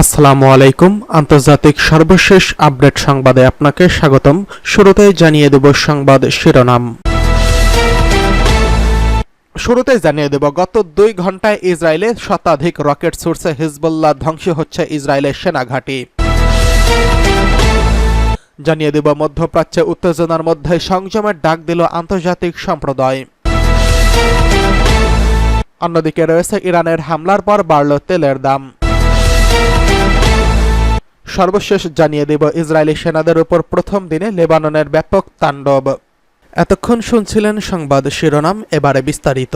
আসসালামু আলাইকুম। আন্তর্জাতিক সর্বশেষ আপডেট সংবাদে আপনাকে স্বাগতম। শুরুতেই জানিয়ে দেব সংবাদ শিরোনাম। শুরুতেই জানিয়ে দেব, গত দুই ঘন্টায় ইসরায়েলে শতাধিক রকেট সোর্সে হিজবুল্লাহ ধ্বংস হচ্ছে ইসরায়েলের সেনাঘাঁটি। জানিয়ে দেব, মধ্যপ্রাচ্যে উত্তেজনার মধ্যে সংযমের ডাক দিল আন্তর্জাতিক সম্প্রদায়। অন্যদিকে রয়েছে ইরানের হামলার পর বাড়ল তেলের দাম। সর্বশেষ জানিয়ে দেব, ইসরায়েলি সেনাদের উপর প্রথম দিনে লেবাননের ব্যাপক তাণ্ডব। এতক্ষণ শুনছিলেন সংবাদ শিরোনাম, এবারে বিস্তারিত।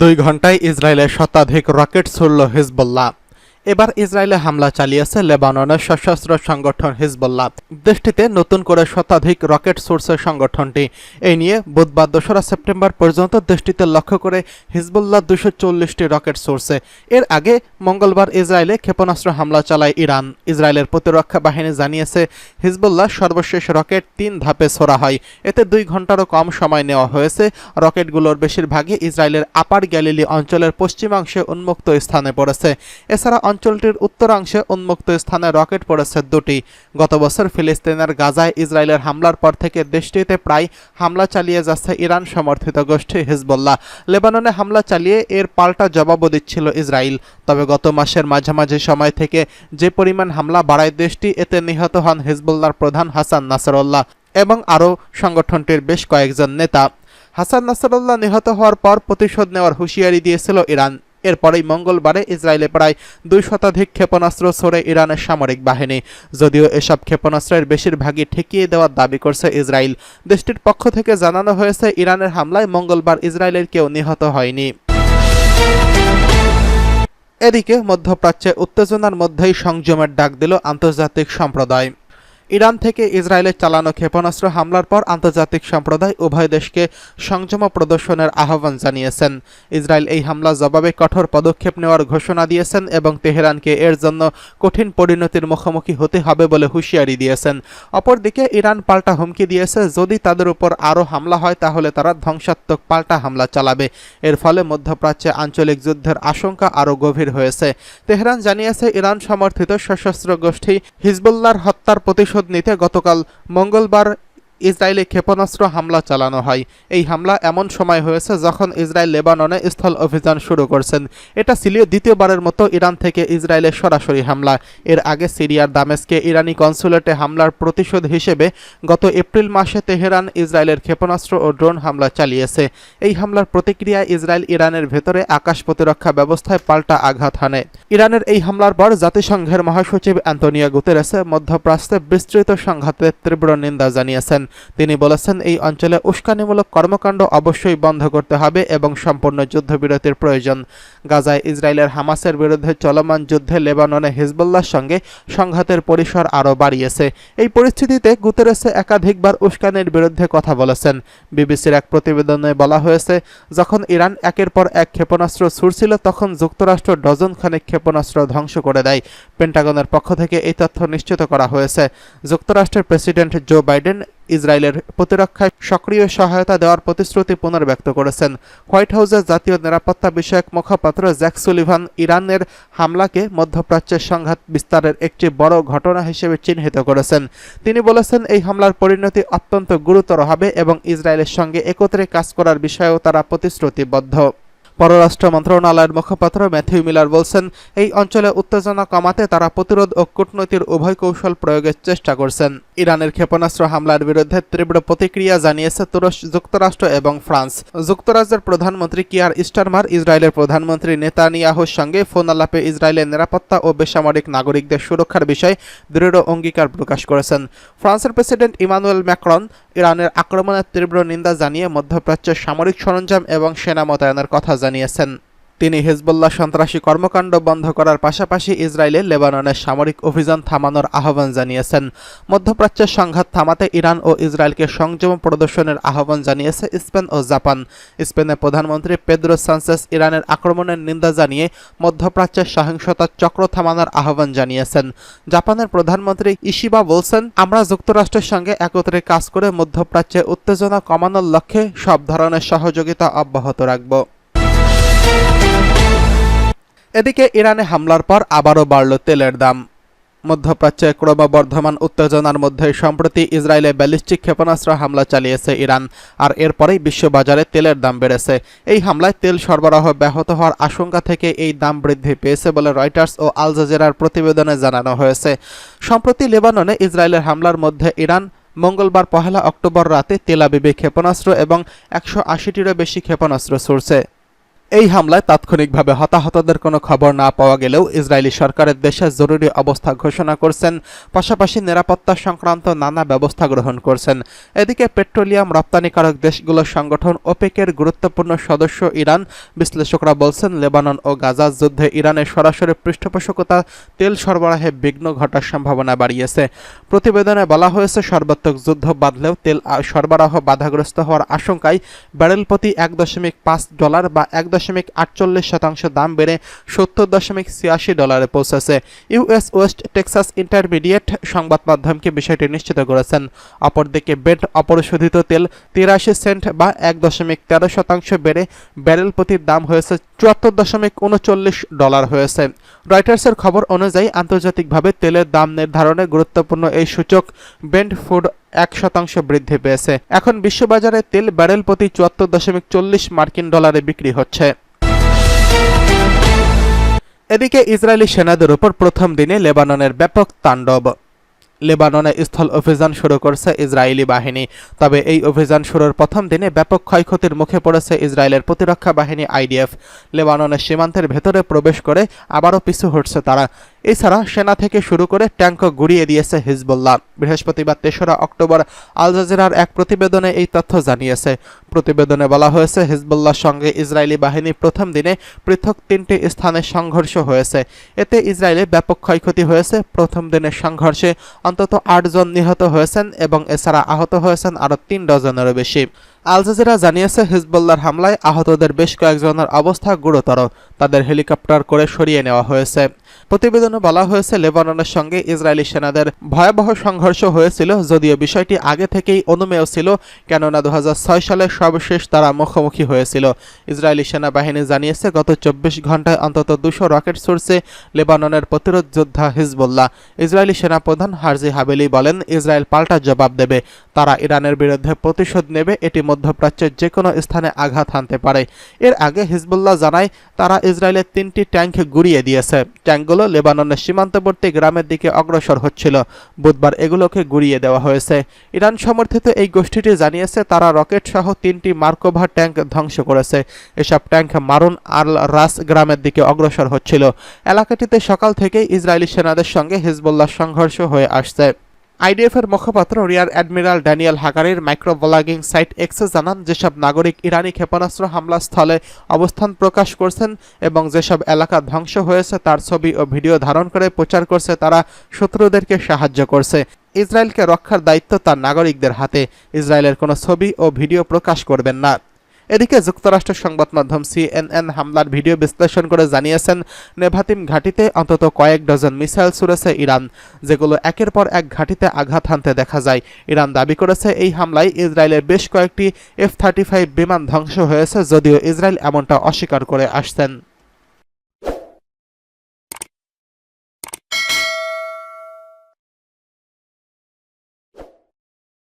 দুই ঘন্টায় ইসরায়েলের শতাধিক রকেট ছুড়ল হিজবুল্লাহ। এবার ইসরায়েলে হামলা চালিয়েছে লেবাননের সশস্ত্র সংগঠন হিজবুল্লাহ। দেশটিতে নতুন করে শতাধিক রকেট সোর্সের সংগঠনটি। এই নিয়ে বুধবার দোসরা সেপ্টেম্বর পর্যন্ত দেশটিতে লক্ষ্য করে হিজবুল্লাহ দুশো চল্লিশটি রকেট সোর্সে। এর আগে মঙ্গলবার ইসরায়েলে ক্ষেপণাস্ত্র হামলা চালায় ইরান। ইসরায়েলের প্রতিরক্ষা বাহিনী জানিয়েছে, হিজবুল্লাহ সর্বশেষ রকেট তিন ধাপে ছোড়া হয়। এতে দুই ঘন্টারও কম সময় নেওয়া হয়েছে। রকেটগুলোর বেশিরভাগই ইসরায়েলের আপার গ্যালিলি অঞ্চলের পশ্চিমাংশে উন্মুক্ত স্থানে পড়েছে। এছাড়া অঞ্চলটির উত্তরাংশে উন্মুক্ত স্থানে রকেট পড়েছে দুটি। গত বছর ফিলিস্তিনের গাজায় ইসরায়েলের হামলার পর থেকে দেশটিতে প্রায় হামলা চালিয়ে যাচ্ছে ইরান সমর্থিত গোষ্ঠী হিজবুল্লাহ। লেবাননে হামলা চালিয়ে এর পাল্টা জবাবও দিচ্ছিল ইসরায়েল। তবে গত মাসের মাঝামাঝি সময় থেকে যে পরিমাণ হামলা বাড়ায় দেশটি, এতে নিহত হন হিজবুল্লাহর প্রধান হাসান নাসরুল্লাহ এবং আরও সংগঠনটির বেশ কয়েকজন নেতা। হাসান নাসরুল্লাহ নিহত হওয়ার পর প্রতিশোধ নেওয়ার হুঁশিয়ারি দিয়েছিল ইরান। এরপরেই মঙ্গলবারে ইসরায়েলে প্রায় দুই শতাধিক ক্ষেপণাস্ত্র ছড়ে ইরানের সামরিক বাহিনী। যদিও এসব ক্ষেপণাস্ত্রের বেশিরভাগই ঠেকিয়ে দেওয়ার দাবি করছে ইসরায়েল। দেশটির পক্ষ থেকে জানানো হয়েছে, ইরানের হামলায় মঙ্গলবার ইসরায়েলের কেউ নিহত হয়নি। এদিকে মধ্যপ্রাচ্যে উত্তেজনার মধ্যেই সংযমের ডাক দিল আন্তর্জাতিক সম্প্রদায়। ইরান থেকে ইসরায়েলের চালানো ক্ষেপণাস্ত্র হামলার পর আন্তর্জাতিক সম্প্রদায় উভয় দেশকে সংযম প্রদর্শনের আহ্বান জানিয়েছেন। ইসরায়েল এই হামলা জবাবে কঠোর পদক্ষেপ নেওয়ার ঘোষণা দিয়েছেন এবং তেহরানকে এর জন্য কঠিন পরিণতির মুখোমুখি হতে হবে বলে হুঁশিয়ারি দিয়েছেন। অপরদিকে ইরান পাল্টা হুমকি দিয়েছে, যদি তাদের উপর আরও হামলা হয় তাহলে তারা ধ্বংসাত্মক পাল্টা হামলা চালাবে। এর ফলে মধ্যপ্রাচ্যে আঞ্চলিক যুদ্ধের আশঙ্কা আরও গভীর হয়েছে। তেহরান জানিয়েছে, ইরান সমর্থিত সশস্ত্র গোষ্ঠী হিজবুল্লাহর হত্যার প্রতিশোধ নিতে গতকাল মঙ্গলবার ইসরায়েলে ক্ষেপণাস্ত্র হামলা চালানো হয়। এই হামলা এমন সময় হয়েছে যখন ইসরায়েল লেবাননে স্থল অভিযান শুরু করছেন। এটা ছিল দ্বিতীয়বারের মতো ইরান থেকে ইসরায়েলের সরাসরি হামলা। এর আগে সিরিয়ার দামেস্কে ইরানি কনসুলেটে হামলার প্রতিশোধ হিসেবে গত এপ্রিল মাসে তেহরান ইসরায়েলের ক্ষেপণাস্ত্র ও ড্রোন হামলা চালিয়েছে। এই হামলার প্রতিক্রিয়ায় ইসরায়েল ইরানের ভেতরে আকাশ প্রতিরক্ষা ব্যবস্থায় পাল্টা আঘাত হানে। ইরানের এই হামলার পর জাতিসংঘের মহাসচিব অ্যান্তোনিয়া গুতেরেসে মধ্যপ্রাচ্যে বিস্তৃত সংঘাতের তীব্র নিন্দা জানিয়েছেন। তিনি বলেছেন, এই অঞ্চলে উস্কানিমূলক কর্মকাণ্ড অবশ্যই বন্ধ করতে হবে এবং সম্পূর্ণ যুদ্ধবিরতির প্রয়োজন। গাজায় ইসরায়েলের হামাসের বিরুদ্ধে চলমান যুদ্ধে লেবাননে হিজবুল্লাহর সঙ্গে সংঘাতের পরিসর আরও বাড়িয়েছে। এই পরিস্থিতিতে গুতেরেসে একাধিকবার উস্কানির বিরুদ্ধে কথা বলেছেন। বিবিসির এক প্রতিবেদনে বলা হয়েছে, যখন ইরান একের পর এক ক্ষেপণাস্ত্র ছুড়ছিল, তখন যুক্তরাষ্ট্র ডজন খানেক ক্ষেপণাস্ত্র ধ্বংস করে দেয়। পেন্টাগনের পক্ষ থেকে এই তথ্য নিশ্চিত করা হয়েছে। যুক্তরাষ্ট্রের প্রেসিডেন্ট জো বাইডেন ইসরায়েলের প্রতিরক্ষায় সক্রিয় সহায়তা দেওয়ার প্রতিশ্রুতি পুনর্ব্যক্ত করেছেন। হোয়াইট হাউসের জাতীয় নিরাপত্তা বিষয়ক মুখপাত্র জ্যাক সুলিভান ইরানের হামলাকে মধ্যপ্রাচ্যের সংঘাত বিস্তারের একটি বড় ঘটনা হিসেবে চিহ্নিত করেছেন। তিনি বলেছেন, এই হামলার পরিণতি অত্যন্ত গুরুতর হবে এবং ইসরায়েলের সঙ্গে একত্রে কাজ করার বিষয়েও তারা প্রতিশ্রুতিবদ্ধ। পররাষ্ট্র মন্ত্রণালয়ের মুখপাত্র ম্যাথিউ মিলার বলছেন, এই অঞ্চলে উত্তেজনা কমাতে তারা প্রতিরোধ ও কূটনৈতিক উভয় কৌশল প্রয়োগের চেষ্টা করছেন। ইরানের ক্ষেপণাস্ত্র হামলার বিরুদ্ধে তীব্র প্রতিক্রিয়া জানিয়েছে তুরস্ক, যুক্তরাষ্ট্র এবং ফ্রান্স। যুক্তরাষ্ট্রের প্রধানমন্ত্রী কিয়ার স্টারমার ইসরায়েলের প্রধানমন্ত্রী নেতানিয়াহুর সঙ্গে ফোন আলাপে ইসরায়েলের নিরাপত্তা ও বেসামরিক নাগরিকদের সুরক্ষার বিষয়ে দৃঢ় অঙ্গীকার প্রকাশ করেছেন। ফ্রান্সের প্রেসিডেন্ট ইমানুয়েল ম্যাক্রন ইরানের আক্রমণের তীব্র নিন্দা জানিয়ে মধ্যপ্রাচ্যের সামরিক সরঞ্জাম এবং সেনা মোতায়েনের কথা জানিয়েছেন। তিনি হেজবুল্লাহ সন্ত্রাসী কর্মকাণ্ড বন্ধ করার পাশাপাশি ইসরায়েলে লেবাননের সামরিক অভিযান থামানোর আহ্বান জানিয়েছেন। মধ্যপ্রাচ্যের সংঘাত থামাতে ইরান ও ইসরায়েলকে সংযম প্রদর্শনের আহ্বান জানিয়েছে স্পেন ও জাপান। স্পেনের প্রধানমন্ত্রী পেদ্রো সানচেস ইরানের আক্রমণের নিন্দা জানিয়ে মধ্যপ্রাচ্যের সহিংসতার চক্র থামানোর আহ্বান জানিয়েছেন। জাপানের প্রধানমন্ত্রী ইশিবা বলছেন, আমরা যুক্তরাষ্ট্রের সঙ্গে একত্রে কাজ করে মধ্যপ্রাচ্যে উত্তেজনা কমানোর লক্ষ্যে সব ধরনের সহযোগিতা অব্যাহত রাখব। এদিকে ইরানে হামলার পর আবারও বাড়ল তেলের দাম। মধ্যপ্রাচ্যে ক্রমবর্ধমান উত্তেজনার মধ্যে সম্প্রতি ইসরায়েলে ব্যালিস্টিক ক্ষেপণাস্ত্র হামলা চালিয়েছে ইরান, আর এরপরেই বিশ্ববাজারে তেলের দাম বেড়েছে। এই হামলায় তেল সরবরাহ ব্যাহত হওয়ার আশঙ্কা থেকে এই দাম বৃদ্ধি পেয়েছে বলে রয়টার্স ও আল জাজিরার প্রতিবেদনে জানানো হয়েছে। সম্প্রতি লেবাননে ইসরায়েলের হামলার মধ্যে ইরান মঙ্গলবার পহেলা অক্টোবর রাতে তেলাবিবে ক্ষেপণাস্ত্র এবং একশো আশিটিরও বেশি ক্ষেপণাস্ত্র ছুড়ছে। এই হামলায় তাৎক্ষণিকভাবে হতাহতদের কোনো খবর না পাওয়া গেলেও ইসরায়েলি সরকারের দেশে জরুরি অবস্থা ঘোষণা করছেন, পাশাপাশি নিরাপত্তা সংক্রান্ত নানা ব্যবস্থা গ্রহণ করছেন। এদিকে পেট্রোলিয়াম রপ্তানিকারক দেশগুলোর সংগঠন ওপেকের গুরুত্বপূর্ণ সদস্য ইরান বিশ্লেষকরা বলছেন, লেবানন ও গাজা যুদ্ধে ইরানের সরাসরি পৃষ্ঠপোষকতা, তেল সরবরাহে বিঘ্ন ঘটার সম্ভাবনা বাড়িয়েছে। প্রতিবেদনে বলা হয়েছে, সর্বাত্মক যুদ্ধ বাঁধলেও তেল সরবরাহ বাধাগ্রস্ত হওয়ার আশঙ্কায় ব্যারেল প্রতি এক দশমিক পাঁচ ডলার বা এক দশমিক আটচল্লিশ শতাংশ দাম বেড়ে সত্তর দশমিক ছিয়াশি ডলারে পৌঁছেছে। ইউএস ওয়েস্ট টেক্সাস ইন্টারমিডিয়েট সংবাদ মাধ্যমকে বিষয়টি নিশ্চিত করেছেন। অপরদিকে বেড অপরিশোধিত তেল তিরাশি সেন্ট বা এক দশমিক তেরো শতাংশ বেড়ে ব্যারেল প্রতি দাম হয়েছে চুয়াত্তর দশমিক উনচল্লিশ ডলার হয়েছে। রয়টার্সের খবর অনুযায়ী আন্তর্জাতিকভাবে তেলের দাম নির্ধারণে গুরুত্বপূর্ণ এই সূচক বেন্ড ফুড এক শতাংশ বৃদ্ধি পেয়েছে। এখন বিশ্ববাজারে তেল ব্যারেল প্রতি চুয়াত্তর দশমিক চল্লিশ মার্কিন ডলারে বিক্রি হচ্ছে। এদিকে ইসরায়েলি সেনাদের উপর প্রথম দিনে লেবাননের ব্যাপক তাণ্ডব। লেবাননে স্থল অভিযান শুরু করছে ইসরায়েলি বাহিনী। তবে এই অভিযান শুরুর প্রথম দিনে ব্যাপক ক্ষয়ক্ষতির মুখে পড়েছে ইসরায়েলের প্রতিরক্ষা বাহিনী আইডিএফ। লেবাননের সীমান্তের ভেতরে প্রবেশ করে আবারও পিছু হটছে তারা। এছাড়া সেনা থেকে শুরু করে ট্যাঙ্কও গুড়িয়ে দিয়েছে হিজবুল্লাহ। বৃহস্পতিবার তেসরা অক্টোবর আল জাজিরার এক প্রতিবেদনে এই তথ্য জানিয়েছে। প্রতিবেদনে বলা হয়েছে, হিজবুল্লাহর সঙ্গে ইসরায়েলি বাহিনী প্রথম দিনে পৃথক তিনটি স্থানে সংঘর্ষ হয়েছে। এতে ইসরায়েলে ব্যাপক ক্ষয়ক্ষতি হয়েছে। প্রথম দিনের সংঘর্ষে অন্তত আটজন নিহত হয়েছেন এবং এছাড়া আহত হয়েছেন আরও তিন ডজনেরও বেশি। আল জাজিরা জানিয়েছে, হিজবুল্লাহর হামলায় আহতদের বেশ কয়েকজনের অবস্থা গুরুতর। তাদের হেলিকপ্টার করে সরিয়ে নেওয়া হয়েছে। প্রতিবেদনে বলা হয়েছে, লেবাননের সঙ্গে ইসরায়েলি সেনাদের ভয়াবহ সংঘর্ষ হয়েছিল, যদিও বিষয়টি আগে থেকেই অনুমেয় ছিল, কেননা দু সালে সর্বশেষ তারা মুখোমুখি হয়েছিল। ইসরায়েলি সেনাবাহিনী জানিয়েছে, গত চব্বিশ ঘন্টায় অন্তত দুশো রকেট ছুড়ছে লেবাননের প্রতিরোধ যোদ্ধা হিজবুল্লাহ। ইসরায়েলি সেনাপ্রধান হারজি হাবেলি বলেন, ইসরায়েল পাল্টা জবাব দেবে। তারা ইরানের বিরুদ্ধে প্রতিশোধ নেবে, এটি মধ্যপ্রাচ্যের যে কোনো স্থানে আঘাত হানতে পারে। এর আগে হিজবুল্লাহ জানায়, তারা ইসরায়েলের তিনটি ট্যাঙ্ক গুড়িয়ে দিয়েছে। ট্যাঙ্কগুলো লেবাননের সীমান্তবর্তী গ্রামের দিকে অগ্রসর হচ্ছিল। বুধবার এগুলোকে গুড়িয়ে দেওয়া হয়েছে। ইরান সমর্থিত এই গোষ্ঠীটি জানিয়েছে, তারা রকেট সহ তিনটি মার্কোভা ট্যাঙ্ক ধ্বংস করেছে। এসব ট্যাঙ্ক মারুন আল রাস গ্রামের দিকে অগ্রসর হচ্ছিল। এলাকাটিতে সকাল থেকেই ইসরায়েলি সেনাদের সঙ্গে হিজবুল্লাহ সংঘর্ষ হয়ে আসছে। আইডিএফ এর মুখপাত্র রিয়ার অ্যাডমিরাল ড্যানিয়েল হাগারির মাইক্রোব্লগিং সাইট এক্সে জানান, যেসব নাগরিক ইরানি ক্ষেপণাস্ত্র হামলা স্থলে অবস্থান প্রকাশ করছেন এবং যেসব এলাকা ধ্বংস হয়েছে তার ছবি ও ভিডিও ধারণ করে প্রচার করছে, তারা শত্রুদেরকে সাহায্য করছে। ইসরায়েলকে রক্ষার দায়িত্ব তার নাগরিকদের হাতে। ইসরায়েলের কোনো ছবি ও ভিডিও প্রকাশ করবেন না। এদিকে যুক্তরাষ্ট্রের সংবাদ মাধ্যম সিএনএন হামলার ভিডিও বিশ্লেষণ করে জানিয়েছেন, নেভাতিম ঘাটিতে অন্তত কয়েক ডজন মিসাইল ছুড়েছে ইরান, যেগুলো একের পর এক ঘাটিতে আঘাত হানতে দেখা যায়। ইরান দাবি করেছে, এই হামলায় ইসরায়েলের বেশ কয়েকটি এফ থার্টি ফাইভ বিমান ধ্বংস হয়েছে, যদিও ইসরায়েল এমনটা অস্বীকার করে আসছেন।